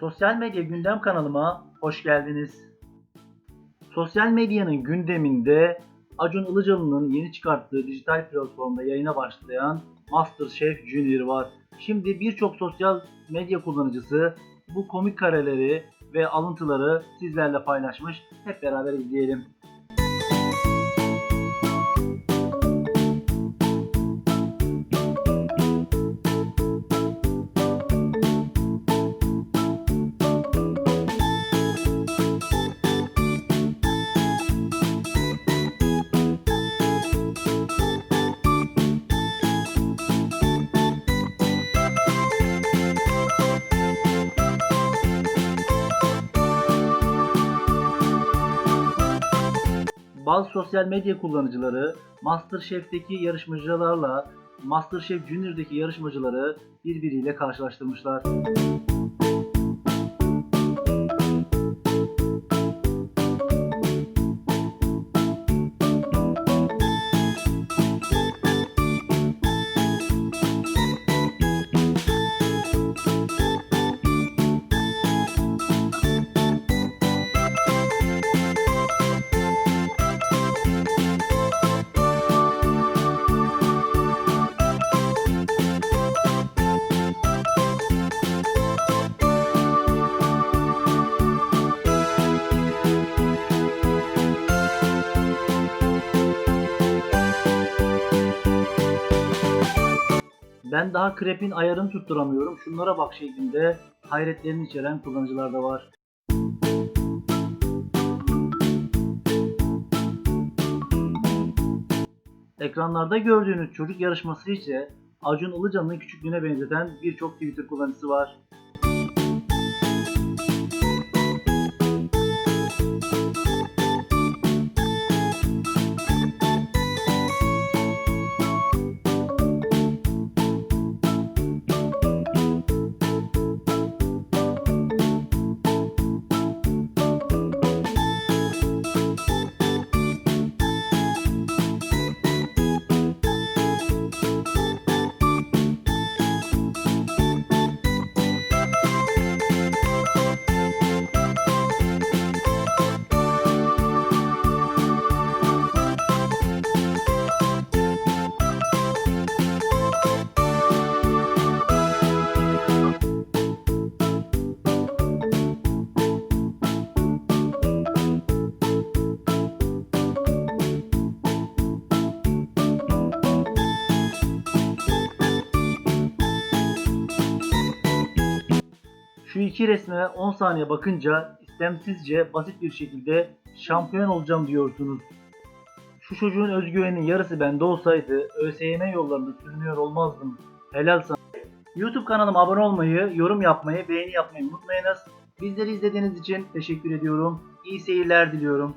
Sosyal medya gündem kanalıma hoş geldiniz. Sosyal medyanın gündeminde Acun Ilıcalı'nın yeni çıkarttığı dijital platformda yayına başlayan MasterChef Junior var. Şimdi birçok sosyal medya kullanıcısı bu komik kareleri ve alıntıları sizlerle paylaşmış. Hep beraber izleyelim. Bazı sosyal medya kullanıcıları MasterChef'teki yarışmacılarla MasterChef Junior'daki yarışmacıları birbiriyle karşılaştırmışlar. Ben daha krepin ayarını tutturamıyorum. Şunlara bak şeklinde hayretlerini içeren kullanıcılar da var. Ekranlarda gördüğünüz çocuk yarışması ise Acun Ilıcalı'nın küçüklüğüne benzeten birçok Twitter kullanıcısı var. Şu iki resme 10 saniye bakınca istemsizce basit bir şekilde şampiyon olacağım diyorsunuz. Şu çocuğun özgüveninin yarısı bende olsaydı ÖSYM yollarında sürünüyor olmazdım. Helal sana. YouTube kanalıma abone olmayı, yorum yapmayı, beğeni yapmayı unutmayınız. Bizleri izlediğiniz için teşekkür ediyorum. İyi seyirler diliyorum.